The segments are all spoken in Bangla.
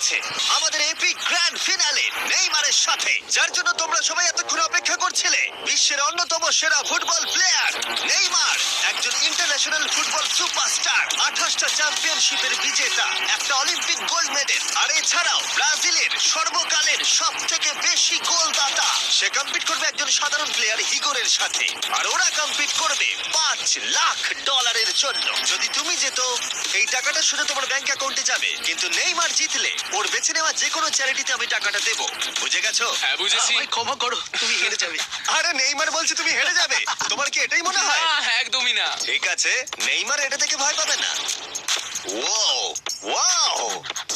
গেছে। আমাদের এপিক গ্র্যান্ড ফিনালে নেইমারের সাথে। যার জন্য তোমরা সবাই এতক্ষণ অপেক্ষা করছিলে। বিশ্বের অন্যতম সেরা ফুটবল প্লেয়ার নেইমার। একজন ইন্টারন্যাশনাল ফুটবল সুপারস্টার আঠাশটা চ্যাম্পিয়নশিপের বিজেতা, একটা অলিম্পিক গোল্ড মেডেল আর এছাড়াও ব্রাজিলের সর্বকালের সব থেকে বেশি সে কম্পিট করবে একজন সাধারণ প্লেয়ার হিগোরের সাথে। আর ওরা কম্পিট করবে পাঁচ লাখ ডলারের জন্য। যদি তুমি যেত এই টাকাটা শুধু তোমার ব্যাংক অ্যাকাউন্টে যাবে। কিন্তু নেইমার জিতলে ওর বেছে নেওয়া যে কোনো চ্যারিটিতে আমি টাকাটা দেবো। বুঝে গেছো? হ্যাঁ বুঝেছি। আমায় ক্ষমা করো তুমি হেরে যাবে। আরে নেইমার বলছে তুমি হেরে যাবে। তোমার কি এটাই মনে হয়? না, একদমই না। ঠিক আছে নেইমার এটা থেকে ভয় পাবে না। ওয়াও ওয়াও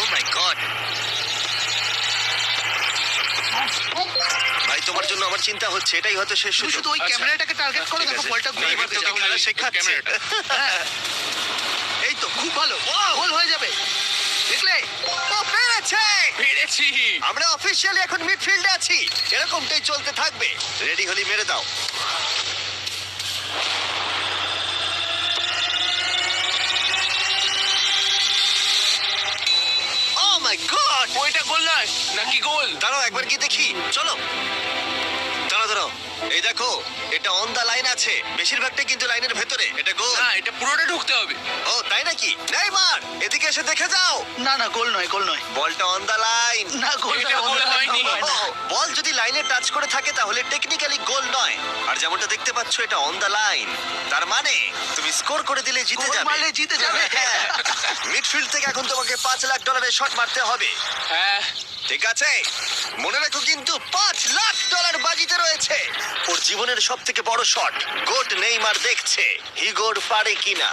ও মাই গড ভাই তোমার জন্য আমার চিন্তা হচ্ছে এটাই হয়তো শেষ তুমি শুধু ওই আচ্ছা। ক্যামেরাটাকে টার্গেট করো ঠিক দেখো আছে। বলটা ঘুরে ঘুরে তোকে খেলা শেখাচ্ছে। ক্যামেরাটা। হ্যাঁ। এই তো খুব ভালো। গোল হয়ে যাবে। দেখলে? ও পেরেছে! পেরেছি। আমরা অফিসিয়ালি এখন মিডফিল্ডে আছি। এরকমটাই চলতে থাকবে। রেডি হলি মেরে দাও ও মাই গড নাকি গোল দাঁড়াও একবার কি দেখি। চলো। এই দেখো এটা অন দা লাইন আছে। বেশিরভাগটা কিন্তু লাইনের ভেতরে। এটা গোল না এটা পুরোটা ঢুকতে হবে। ও তাই নাকি? নেইমার এদিকে এসে দেখে যাও। না না গোল নয় গোল নয়। বলটা অন দা লাইন না গোল এটা নয়, গোল হয়নি। হয় না। বল যদি লাইনে টাচ করে থাকে তাহলে টেকনিক্যালি গোল নয়। আর যেমনটা দেখতে পাচ্ছ এটা অন দা লাইন তার মানে তুমি স্কোর করে দিলে জিতে গোল যাবে। মারলে জিতে যাবে। মিডফিল্ড থেকে এখন তোমাকে পাঁচ লাখ ডলারের শট মারতে হবে। হ্যাঁ। ঠিক আছে? মনে রাখো কিন্তু পাঁচ লাখ ডলার বাজিতে জীবনের সব থেকে বড় শট গোট নেইমার দেখছে হিগোর পারে কিনা।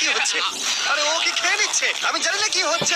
কি হচ্ছে? আরে ও কি খেয়ে নিচ্ছে? আমি জানি না কি হচ্ছে।